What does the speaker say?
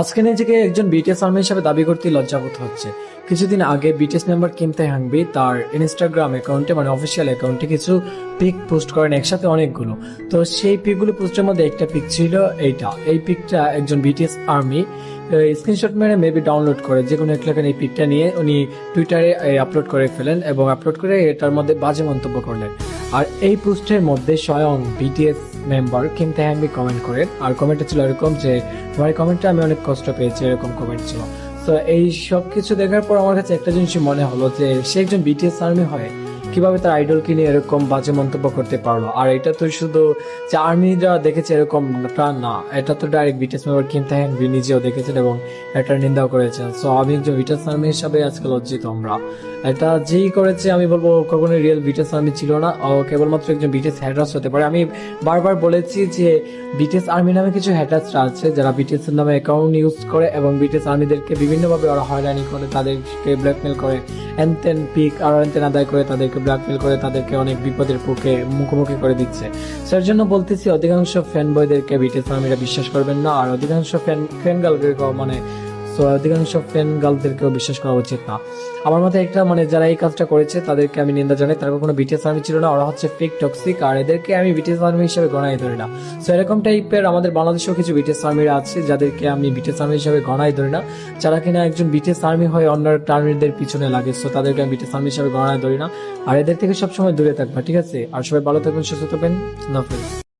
আজকে নিজেকে একজন বিটিএস আর্মি হিসেবে দাবি করতে লজ্জাবোধ হচ্ছে। কিছুদিন আগে বিটিএস মেম্বার কিম হাংবি তার ইনস্টাগ্রাম অ্যাকাউন্টে মানে অফিসিয়াল অ্যাকাউন্টে কিছু পিক পোস্ট করেন, একসাথে অনেকগুলো। তো সেই পিকগুলো পোস্টের মধ্যে একটা পিক ছিল, এইটা। এই পিকটা একজন বিটিএস আর্মি স্ক্রিনশট মেরে মেবি ডাউনলোড করে যে কোনো এক লেখেন এই পিকটা নিয়ে উনি টুইটারে আপলোড করে ফেলেন এবং আপলোড করে এটার মধ্যে বাজে মন্তব্য করলেন। আর এই পোস্টের মধ্যে স্বয়ং বিটিএস মেম্বার কিম তেহাম্বি কমেন্ট করেন আর কমেন্টটা ছিল এরকম যে, তোমার কমেন্টটা আমি অনেক কষ্ট পেয়েছি, এরকম কমেন্ট ছিল। তো এই সব কিছু দেখার পর আমার কাছে একটা জিনিস মনে হলো যে, সে একজন বিটিএস আর্মি হয় কীভাবে তার আইডলকে নিয়ে এরকম বাজে মন্তব্য করতে পারল? আর এটা তো শুধু যে আর্মিরা দেখেছে এরকম তা না, এটা তো ডাইরেক্ট বিটিএস মেম্বার কিম তেহাম্বি নিজেও দেখেছেন এবং এটার নিন্দাও করেছেন। সো আমি একজন বিটিএস আর্মি হিসাবে আজকে লজ্জিত আমরা। এটা যেই করেছে, আমি বলব কখনোই রিয়েল বিটিএস আর্মি ছিল না। ও কেবলমাত্র একজন বিটিএস হ্যাটার্স হতে পারে। আমি বারবার বলেছি যে বিটিএস আর্মি নামে কিছু হ্যাটার্সরা আছে, যারা বিটিএস নামে অ্যাকাউন্ট ইউজ করে এবং বিটিএস আর্মিদেরকে বিভিন্নভাবে ওরা হয়রানি করে, তাদেরকে ব্ল্যাকমেল করে এনতেন পিক আর এনতেন আদায় করে তাদেরকে ব্ল্যাকমেল করে তাদেরকে অনেক বিপদের পক্ষে মুখোমুখি করে দিচ্ছে। সেই জন্য বলতেছি, অধিকাংশ ফ্যান বয়দেরকে বিটিএস আর্মিরা বিশ্বাস করবেন না। আর অধিকাংশ ফ্যান ফ্যান গার্লকে মানে সো অধিকাংশ ফ্যান গার্লদেরকেও বিশ্বাস করা উচিত না। আমার মতে একটা মানে যারা এই কাজটা করেছে, তাদেরকে আমি নিন্দা জানাই। তারা কখনো বিটিএস আর্মি ছিল না, ওরা হচ্ছে ফেক টক্সিক আর এদেরকে আমি বিটিএস আর্মি হিসেবে গণাই ধরি না। সো এরকম টাইপের আমাদের বাংলাদেশেও কিছু বিটিএস আর্মিরা আছে, যাদেরকে আমি বিটিএস আর্মি হিসেবে গণাই ধরি না। যারা কিনা একজন বিটিএস আর্মি হয়ে অন্য আর্মিদের পিছনে লাগে সো তাদেরকে আমি বিটিএস আর্মি হিসেবে গণাই ধরি না। আর এদের থেকে সবসময় দূরে থাকবা, ঠিক আছে? আর সবাই ভালো থাকবেন, সুস্থ থাকবেন।